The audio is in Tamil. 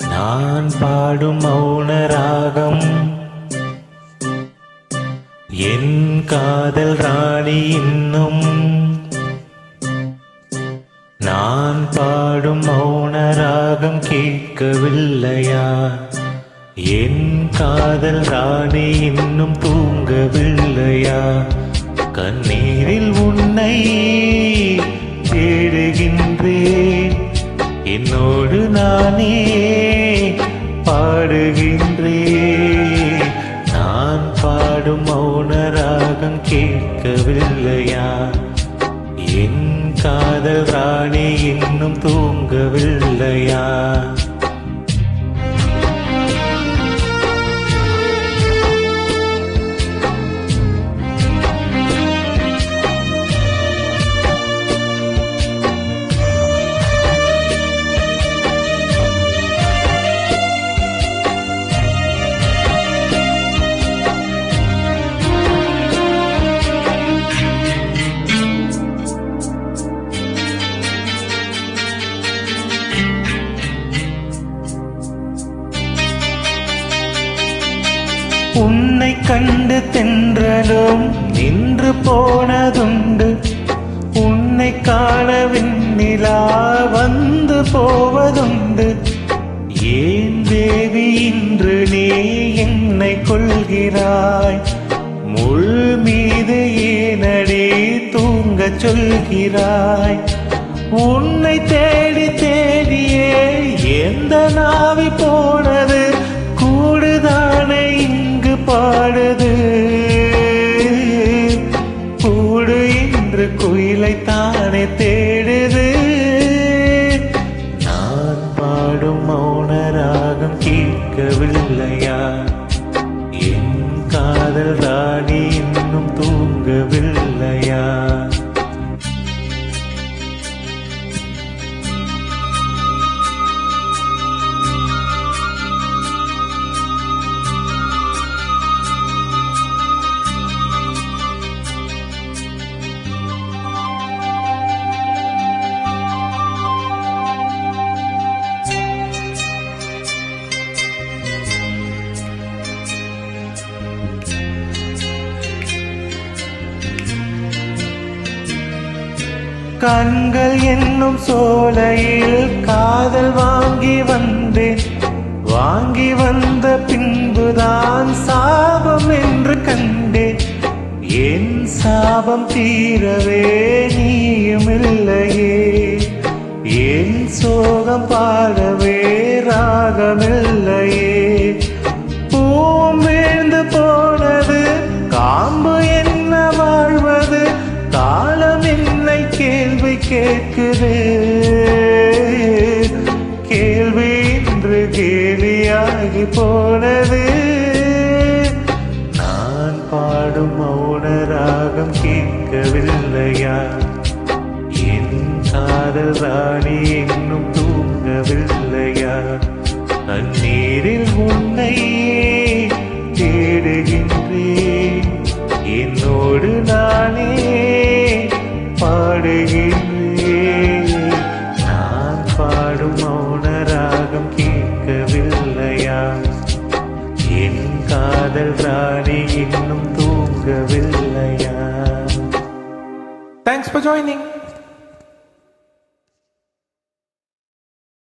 நான் பாடும் மௌன ராகம் என் காதல் ராணி இன்னும். நான் பாடும் மௌன ராகம் கேட்கவில்லையா? என் காதல் ராணி இன்னும் தூங்கவில்லையா? கண்ணீரில் உன்னை காதல் இன்னும் தூங்கவில்லையா? உன்னை கண்டு தென்றலும் நின்று போனதுண்டு. உன்னை காண விண்ணிலா வந்து போவதுண்டு. ஏன் தேவி இன்று நீ என்னை கொள்கிறாய் முள் மீது ஏனடி தூங்கச் சொல்கிறாய்? உன்னை தேடி தேடியே எந்த நாவி போனது? உன்னை தேடுது. நான் பாடும் மௌன ராகம் கேட்கவில்லையா? என் காதல் ராணி கண்கள் என்னும் சோலையில் காதல் வாங்கி வந்தேன். வாங்கி வந்த பின்புதான் சாபம் என்று கண்டேன். என் சாபம் தீரவே நீயும் இல்லையே. என் சோகம் பாடவே ராகமில்லையே. கேட்குது. கேள்வி இன்று கேலியாகி போனது. நான் பாடும் மௌன ராகம் கேட்கவில்லையா? என் காதல் ராணி இன்னும் தூங்கவில்லையா? அந்நீரில் உன்னை தேடுகின்றேன். என்னோடு நானே இன்னும் தேங்க்ஸ் ஃபார் ஜாயினிங்